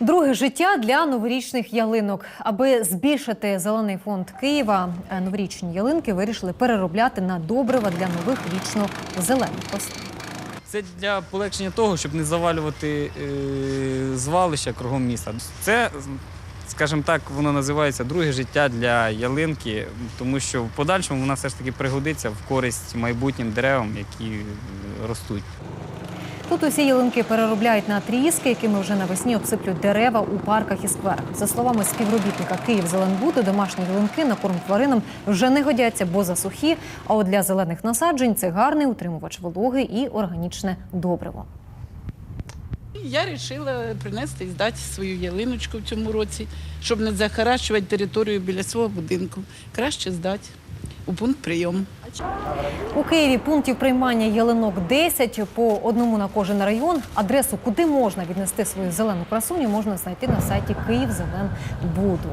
Друге життя для новорічних ялинок. Аби збільшити зелений фонд Києва, е, новорічні ялинки вирішили переробляти на добрива для нових вічно зелених рослин. Це для полегшення того, щоб не завалювати е, звалища кругом міста. Це, скажімо так, воно називається друге життя для ялинки, тому що в подальшому вона все ж таки пригодиться в користь майбутнім деревам, які ростуть. Тут усі ялинки переробляють на тріски, якими вже навесні обсиплють дерева у парках і скверах. За словами співробітника Київзеленбуду, домашні ялинки на корм тваринам вже не годяться, бо засухі. А от для зелених насаджень це гарний утримувач вологи і органічне добриво. Я вирішила принести і здати свою ялиночку в цьому році, щоб не захаращувати територію біля свого будинку. Краще здати у пункт прийому. У Києві пунктів приймання ялинок 10, по одному на кожен район. Адресу, куди можна віднести свою зелену красуню, можна знайти на сайті Київзеленбуду.